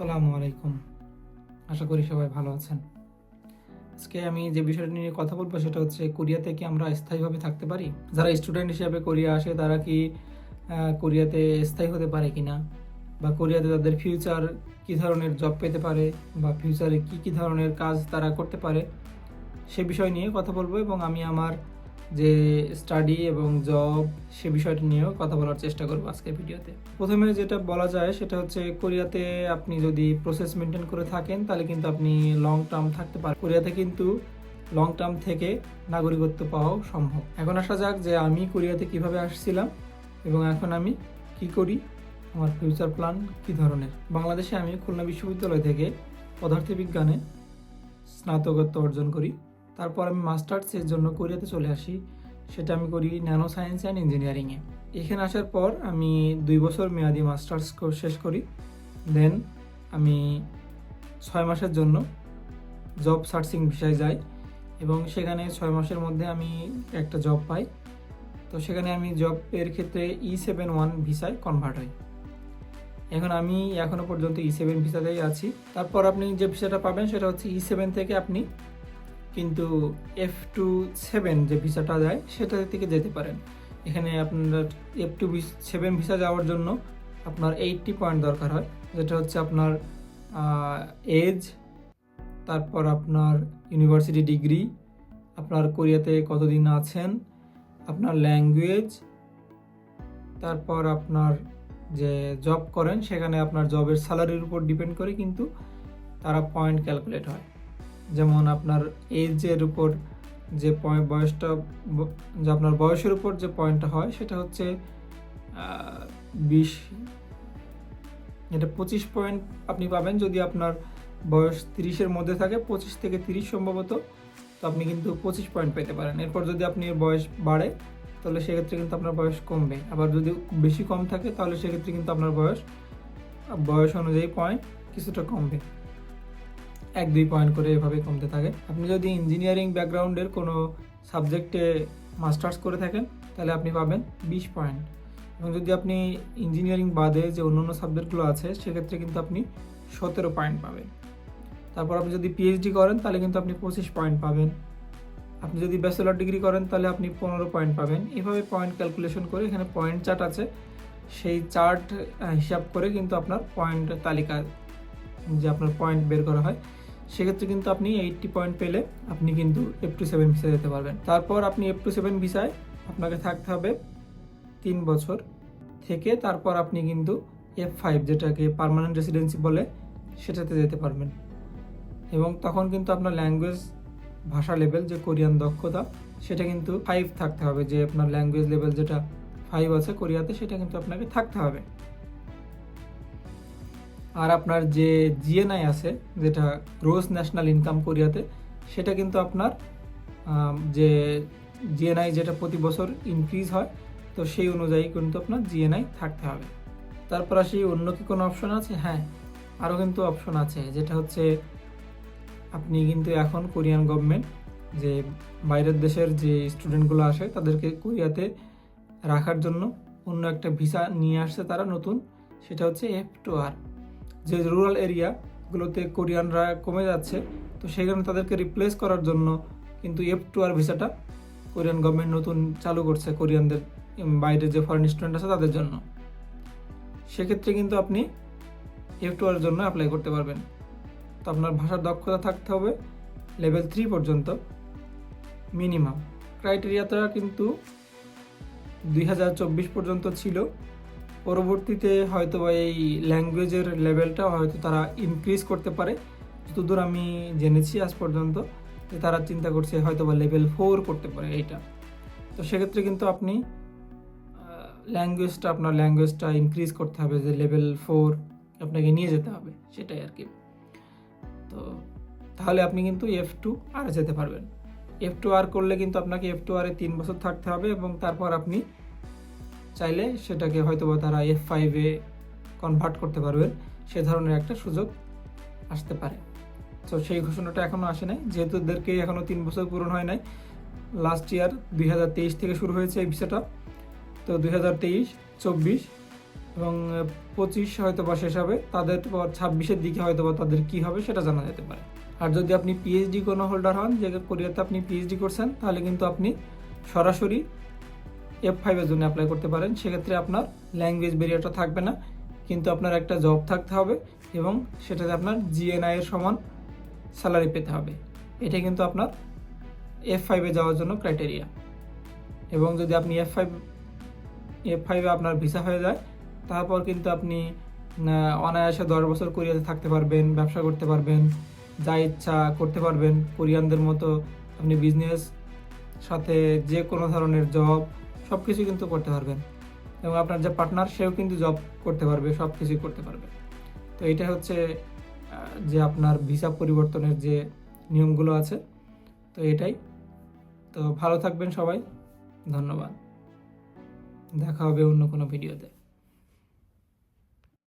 আসসালামু আলাইকুম। আশা করি সবাই ভালো আছেন। আজকে আমি যে বিষয়টা নিয়ে কথা বলব সেটা হচ্ছে কোরিয়াতে কি আমরা স্থায়ীভাবে থাকতে পারি? যারা স্টুডেন্ট হিসেবে কোরিয়া আসে, তারা কি কোরিয়াতে স্থায়ী হতে পারে কি না বা কোরিয়াতে তাদের ফিউচার কি ধরনের জব পেতে পারে? বা ফিউচারে কি কি ধরনের কাজ তারা করতে পারে? সে বিষয় নিয়ে কথা বলব এবং আমি আমার যে স্টাডি এবং জব সে বিষয়টি নিয়েও কথা বলার চেষ্টা করব আজকের ভিডিওতে। প্রথমে যেটা বলা যায় সেটা হচ্ছে কোরিয়াতে আপনি যদি প্রসেস মেনটেন করে থাকেন, তাহলে কিন্তু আপনি লং টার্ম থাকতে পারেন কোরিয়াতে কিন্তু লং টার্ম থেকে নাগরিকত্ব পাওয়াও সম্ভব। এখন আসা যাক যে আমি কোরিয়াতে কীভাবে আসছিলাম এবং এখন আমি কি করি, আমার ফিউচার প্ল্যান কি ধরনের। বাংলাদেশে আমি খুলনা বিশ্ববিদ্যালয় থেকে পদার্থবিজ্ঞানে স্নাতকত্ব অর্জন করি। তারপর আমি মাস্টার্সের জন্য কোরিয়াতে চলে আসি। সেটা আমি করি ন্যানো সায়েন্স অ্যান্ড ইঞ্জিনিয়ারিংয়ে এখানে আসার পর আমি দুই বছর মেয়াদি মাস্টার্স কোর্স শেষ করি। দেন আমি ছয় মাসের জন্য জব সার্চিং ভিসায় যাই এবং সেখানে ছয় মাসের মধ্যে আমি একটা জব পাই। তো সেখানে আমি জবের ক্ষেত্রে ই সেভেন ওয়ান ভিসায় কনভার্ট হই। এখন আমি এখনও পর্যন্ত ই সেভেন ভিসাতেই আছি। তারপর আপনি যে ভিসাটা পাবেন সেটা হচ্ছে ই সেভেন থেকে আপনি কিন্তু এফ টু সেভেন যে ভিসাটা যায় সেটা থেকে যেতে পারেন। এখানে আপনার এফ টু সেভেন ভিসা যাওয়ার জন্য আপনার এইটটি পয়েন্ট দরকার হয়। যেটা হচ্ছে আপনার এজ তারপর আপনার ইউনিভার্সিটি ডিগ্রি আপনার কোরিয়াতে কতদিন আছেন, আপনার ল্যাঙ্গুয়েজ তারপর আপনার যে জব করেন, সেখানে আপনার জবের স্যালারির উপর ডিপেন্ড করে কিন্তু তারা পয়েন্ট ক্যালকুলেট হয়। যেমন আপনার এজের উপর যে পয়েন্ট বয়সটা, যে আপনার বয়সের উপর যে পয়েন্টটা হয়, সেটা হচ্ছে বিশ। এটা পঁচিশ পয়েন্ট আপনি পাবেন যদি আপনার বয়স তিরিশের মধ্যে থাকে, পঁচিশ থেকে তিরিশ সম্ভবত, তো আপনি কিন্তু পঁচিশ পয়েন্ট পেতে পারেন। এরপর যদি আপনি বয়স বাড়ে, তাহলে সেক্ষেত্রে কিন্তু আপনার বয়স কমবে। আবার যদি বেশি কম থাকে, তাহলে সেক্ষেত্রে কিন্তু আপনার বয়স বয়স অনুযায়ী পয়েন্ট কিছুটা কমবে। এক দুই পয়েন্ট করে এভাবে কমতে থাকে। আপনি যদি ইঞ্জিনিয়ারিং ব্যাকগ্রাউন্ডের কোনো সাবজেক্টে মাস্টার্স করে থাকেন, তাহলে আপনি পাবেন বিশ পয়েন্ট এবং যদি আপনি ইঞ্জিনিয়ারিং বাদে যে অন্যান্য সাবজেক্টগুলো আছে, সেক্ষেত্রে কিন্তু আপনি সতেরো পয়েন্ট পাবেন। তারপর আপনি যদি পিএইচডি করেন, তাহলে কিন্তু আপনি পঁচিশ পয়েন্ট পাবেন। আপনি যদি ব্যাচেলর ডিগ্রি করেন, তাহলে আপনি পনেরো পয়েন্ট পাবেন। এভাবে পয়েন্ট ক্যালকুলেশন করে এখানে পয়েন্ট চার্ট আছে। সেই চার্ট হিসাব করে কিন্তু আপনার পয়েন্ট তালিকা, যে আপনার পয়েন্ট বের করা হয়। সেক্ষেত্রে কিন্তু আপনি এইটটি পয়েন্ট পেলে আপনি কিন্তু এফ টু সেভেন ভিসা যেতে পারবেন। তারপর আপনি এফ টু সেভেন ভিসায় আপনাকে থাকতে হবে তিন বছর থেকে তারপর আপনি কিন্তু এফ ফাইভ যেটাকে পার্মানেন্ট রেসিডেন্সি বলে সেটাতে যেতে পারবেন। এবং তখন কিন্তু আপনার ল্যাঙ্গুয়েজ ভাষা লেভেল যে কোরিয়ান দক্ষতা, সেটা কিন্তু ফাইভ থাকতে হবে। যে আপনার ল্যাঙ্গুয়েজ লেভেল যেটা ফাইভ আছে কোরিয়াতে, সেটা কিন্তু আপনাকে থাকতে হবে। আর আপনার যে জিএনআই আছে, যেটা গ্রোস ন্যাশনাল ইনকাম কোরিয়াতে, সেটা কিন্তু আপনার যে জিএনআই যেটা প্রতি বছর ইনক্রিজ হয়, তো সেই অনুযায়ী কিন্তু আপনার জিএনআই থাকতে হবে। তারপর আসি, অন্য কি কোনো অপশন আছে? হ্যাঁ আরও কিন্তু অপশন আছে, যেটা হচ্ছে আপনি কিন্তু এখন কোরিয়ান গভর্নমেন্ট যে বাইরের দেশের যে স্টুডেন্টগুলো আসে, তাদেরকে কোরিয়াতে রাখার জন্য অন্য একটা ভিসা নিয়ে আসছে তারা নতুন, সেটা হচ্ছে এফ টু আর যে রুরাল এরিয়াগুলোতে কোরিয়ানরা কমে যাচ্ছে, তো সেখানে তাদেরকে রিপ্লেস করার জন্য কিন্তু এফ টু আর ভিসাটা কোরিয়ান গভর্নমেন্ট নতুন চালু করছে কোরিয়ানদের বাইরে যে ফরেন স্টুডেন্ট আছে তাদের জন্য। সেক্ষেত্রে কিন্তু আপনি এফ টু আর জন্য অ্যাপ্লাই করতে পারবেন। তো আপনার ভাষার দক্ষতা থাকতে হবে লেভেল থ্রি পর্যন্ত মিনিমাম ক্রাইটেরিয়াটা কিন্তু দুই হাজার চব্বিশ পর্যন্ত ছিল। পরবর্তীতে হয়তো বা এই ল্যাঙ্গুয়েজের লেভেলটা হয়তো তারা ইনক্রিজ করতে পারে। যতদূর আমি জেনেছি আজ পর্যন্ত, যে তারা চিন্তা করছে হয়তো বা লেভেল ফোর করতে পারে এইটা। তো সেক্ষেত্রে কিন্তু আপনি ল্যাঙ্গুয়েজটা, আপনার ল্যাঙ্গুয়েজটা ইনক্রিজ করতে হবে, যে লেভেল ফোর আপনাকে নিয়ে যেতে হবে, সেটাই আর কি। তো তাহলে আপনি কিন্তু এফ টু আর যেতে পারবেন। এফ টু আর করলে কিন্তু আপনাকে এফ টু আরে তিন বছর থাকতে হবে এবং তারপর আপনি চাইলে সেটাকে হয়তো বা তারা এফ ফাইভে কনভার্ট করতে পারবেন। সে ধরনের একটা সুযোগ আসতে পারে। তো সেই ঘোষণাটা এখনও আসে নাই। যেহেতু এদেরকে এখনও তিন বছর পূরণ হয় নাই লাস্ট ইয়ার দুই হাজার তেইশ থেকে শুরু হয়েছে এই ভিসাটা। তো দুই হাজার তেইশ, চব্বিশ এবং পঁচিশ হয়তো বা শেষ হবে। তাদের পর ছাব্বিশের দিকে হয়তো বা তাদের কী হবে সেটা জানা যেতে পারে। আর যদি আপনি পিএইচডি কোনো হোল্ডার হন, যে কোরিয়াতে আপনি পিএইচডি করছেন, তাহলে কিন্তু আপনি সরাসরি এফ ফাইভের জন্য অ্যাপ্লাই করতে পারেন। সেক্ষেত্রে আপনার ল্যাঙ্গুয়েজ ব্যারিয়ারটা থাকবে না। কিন্তু আপনার একটা জব থাকতে হবে এবং সেটাতে আপনার জিএনআই এর সমান স্যালারি পেতে হবে। এটা কিন্তু আপনার এফ ফাইভে যাওয়ার জন্য ক্রাইটেরিয়া এবং যদি আপনি এফ ফাইভ এফ ফাইভে আপনার ভিসা হয়ে যায়, তারপর কিন্তু আপনি অনায়াসে দশ বছর কোরিয়াতে থাকতে পারবেন, ব্যবসা করতে পারবেন, যা ইচ্ছা করতে পারবেন। কোরিয়ানদের মতো আপনি বিজনেস সাথে যে কোনো ধরনের জব সব কিছুই কিন্তু করতে পারবেন। এবং আপনার যে পার্টনার সেও কিন্তু জব করতে পারবে সব কিছুই করতে পারবে। তো এটা হচ্ছে যে আপনার ভিসা পরিবর্তনের যে নিয়মগুলো আছে, তো এটাই। তো ভালো থাকবেন সবাই। ধন্যবাদ। দেখা হবে অন্য কোনো ভিডিওতে